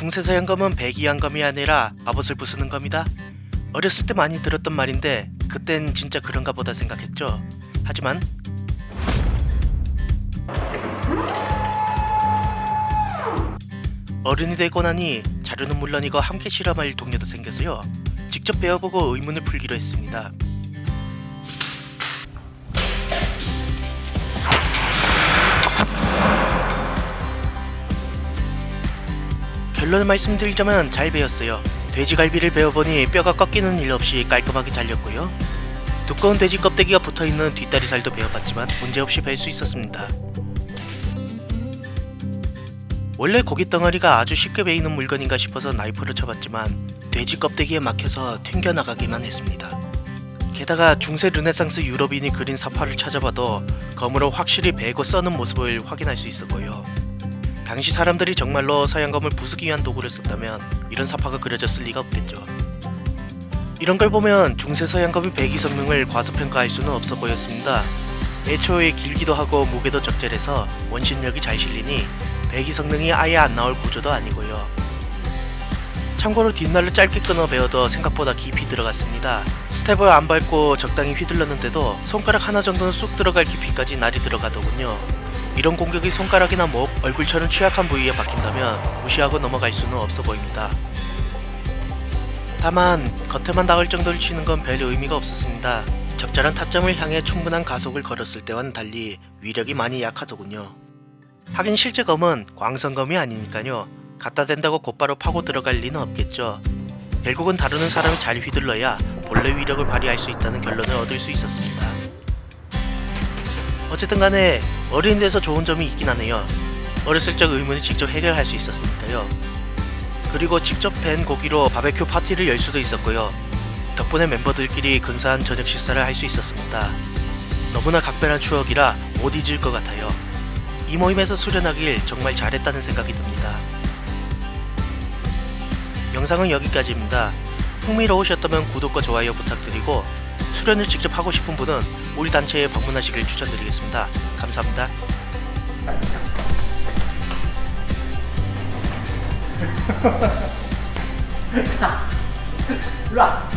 중세서양검은 배기양검이 아니라 갑옷을 부수는 겁니다. 어렸을 때 많이 들었던 말인데 그땐 진짜 그런가 보다 생각했죠. 하지만 어른이 되고 나니 자료는 물론이고 함께 실험할 동료도 생겨서요. 직접 배워보고 의문을 풀기로 했습니다. 결론을 말씀드리자면 잘 배웠어요. 돼지갈비를 배워보니 뼈가 꺾이는 일 없이 깔끔하게 잘렸고요. 두꺼운 돼지 껍데기가 붙어있는 뒷다리살도 배워봤지만 문제없이 벨 수 있었습니다. 원래 고기 덩어리가 아주 쉽게 베이는 물건인가 싶어서 나이프를 쳐봤지만 돼지 껍데기에 막혀서 튕겨나가기만 했습니다. 게다가 중세 르네상스 유럽인이 그린 사파를 찾아봐도 검으로 확실히 베고 써는 모습을 확인할 수 있었고요. 당시 사람들이 정말로 서양검을 부수기 위한 도구를 썼다면 이런 사파가 그려졌을 리가 없겠죠. 이런 걸 보면 중세 서양검의 배기 성능을 과소평가할 수는 없어 보였습니다. 애초에 길기도 하고 무게도 적절해서 원심력이 잘 실리니 배기 성능이 아예 안 나올 구조도 아니고요. 참고로 뒷날을 짧게 끊어 베어도 생각보다 깊이 들어갔습니다. 스텝을 안 밟고 적당히 휘둘렀는데도 손가락 하나 정도는 쑥 들어갈 깊이까지 날이 들어가더군요. 이런 공격이 손가락이나 목, 얼굴처럼 취약한 부위에 박힌다면 무시하고 넘어갈 수는 없어 보입니다. 다만 겉에만 닿을 정도를 치는 건 별 의미가 없었습니다. 적절한 타점을 향해 충분한 가속을 걸었을 때와는 달리 위력이 많이 약하더군요. 하긴 실제 검은 광선검이 아니니까요. 갖다 댄다고 곧바로 파고 들어갈 리는 없겠죠. 결국은 다루는 사람이 잘 휘둘러야 본래 위력을 발휘할 수 있다는 결론을 얻을 수 있었습니다. 어쨌든 간에 어른이 돼서 좋은 점이 있긴 하네요. 어렸을 적 의문을 직접 해결할 수 있었으니까요. 그리고 직접 벤 고기로 바베큐 파티를 열 수도 있었고요. 덕분에 멤버들끼리 근사한 저녁 식사를 할 수 있었습니다. 너무나 각별한 추억이라 못 잊을 것 같아요. 이 모임에서 수련하길 정말 잘했다는 생각이 듭니다. 영상은 여기까지입니다. 흥미로우셨다면 구독과 좋아요 부탁드리고 수련을 직접 하고 싶은 분은 우리 단체에 방문하시길 추천드리겠습니다. 감사합니다. 일로 와.